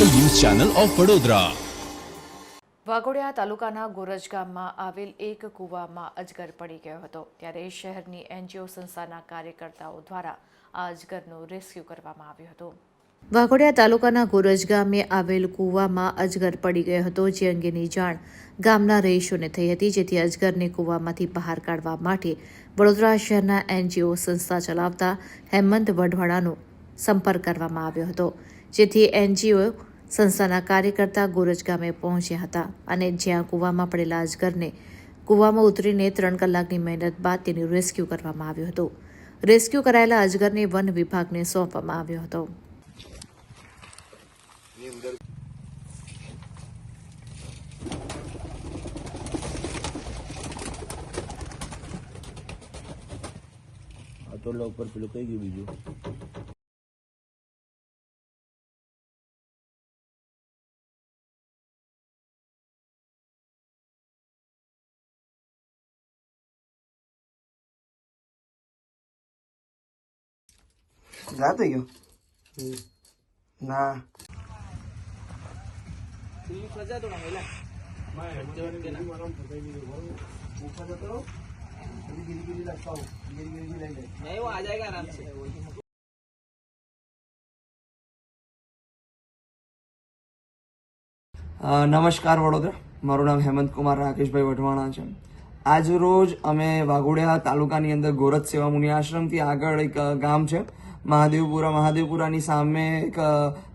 Channel of Vadodara. Waghodia તાલુકાના ગોરજ ગામમાં આવેલ એક કૂવામાં અજગર પડી ગયો હતો. ત્યારે શહેરની એનજીઓ સંસ્થાના કાર્યકર્તાઓ દ્વારા આ અજગરનું રેસ્ક્યુ કરવામાં આવ્યું હતું. વાઘોડિયા તાલુકાના ગોરજ ગામે આવેલ કૂવામાં અજગર પડી ગયો હતો જે અંગેની જાણ ગામના રહીશોને થઈ હતી જેથી અજગરને કૂવામાંથી બહાર કાઢવા માટે વડોદરા શહેરના એનજીઓ સંસ્થા ચલાવતા હેમંત વઢવાડાનો સંપર્ક કરવામાં આવ્યો હતો જેથી એનજીઓ સંસ્થાના કાર્યકર્તા ગોરજ ગામે પહોંચ્યા હતા અને જ્યાં કૂવામાં પડેલા અજગરને કૂવામાં ઉતરીને ત્રણ કલાકની મહેનત બાદ તેનું રેસ્ક્યુ કરવામાં આવ્યું હતું. રેસ્ક્યુ કરાયેલા અજગરને વન વિભાગને સોંપવામાં આવ્યો હતો. ઉપર પેલું કઈ ગયું બીજું? જા થઈ ગયો ના. અ, નમસ્કાર વડોદરા. મારું નામ હેમંત કુમાર રાકેશભાઈ વઢવાણા છે. આજ રોજ અમે વાઘોડિયા તાલુકાની અંદર ગોરજ સેવા મુનિ આશ્રમથી આગળ એક ગામ છે. મહાદેવપુરા, મહાદેવપુરાની સામે એક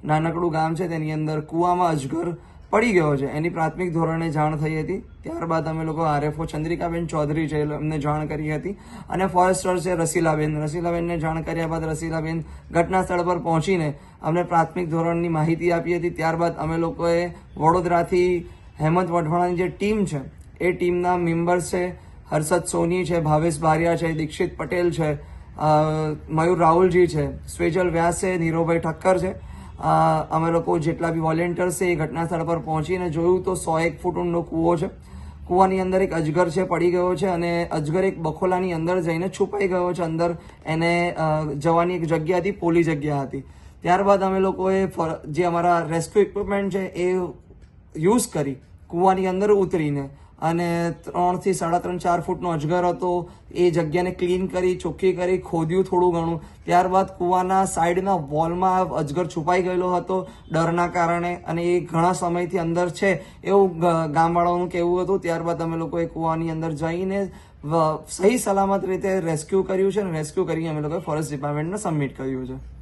નાનકડું ગામ છે તેની અંદર કૂવામાં અજગર પડી ગયો છે. એની પ્રાથમિક ધોરણે જાણ થઈ હતી. ત્યારબાદ અમે લોકો આરએફઓ ચંદ્રિકાબેન ચૌધરી છે એમને જાણ કરી હતી. અને ફોરેસ્ટર છે રસીલાબેન. રસીલાબેનને જાણ કર્યા બાદ રસીલાબેન ઘટના સ્થળ પર પહોંચીને અમને પ્રાથમિક ધોરણની માહિતી આપી હતી. ત્યારબાદ અમે લોકોએ વડોદરાથી હેમંત વઢવાણાની જે ટીમ છે, એ ટીમના મેમ્બર્સ છે. હર્ષદ સોની છે, ભાવેશ બારિયા છે, દીક્ષિત પટેલ છે મયુર રાહુલજી છે, સ્વેજલ વ્યાસ છે, નીરવભાઈ ઠક્કર છે. અમે લોકો જેટલા બી વોલેન્ટિયર્સ છે એ ઘટના સ્થળ પર પહોંચીને જોયું તો સો એક ફૂટ ઊંડો કૂવો છે. કૂવાની અંદર એક અજગર છે, પડી ગયો છે અને અજગર એક બખોલાની અંદર જઈને છુપાઈ ગયો છે. અંદર એને જવાની એક જગ્યા હતી, પોલી જગ્યા હતી. ત્યારબાદ અમે લોકોએ જે અમારા રેસ્ક્યુ ઇક્વિપમેન્ટ છે એ યુઝ કરી કૂવાની અંદર ઉતરીને. અને ત્રણથી સાડા ત્રણ, ચાર ફૂટનો અજગર હતો. એ જગ્યાને ક્લીન કરી, ચોખ્ખી કરી, ખોદ્યું થોડું ઘણું. ત્યારબાદ કૂવાના સાઈડના વોલમાં અજગર છુપાઈ ગયેલો હતો ડરના કારણે. અને એ ઘણા સમયથી અંદર છે એવું ગામવાળાઓનું કહેવું હતું. ત્યારબાદ અમે લોકોએ કૂવાની અંદર જઈને સહી સલામત રીતે રેસ્ક્યુ કર્યું છે અને રેસ્ક્યુ કરી અમે લોકોએ ફોરેસ્ટ ડિપાર્ટમેન્ટને સબમિટ કર્યું છે.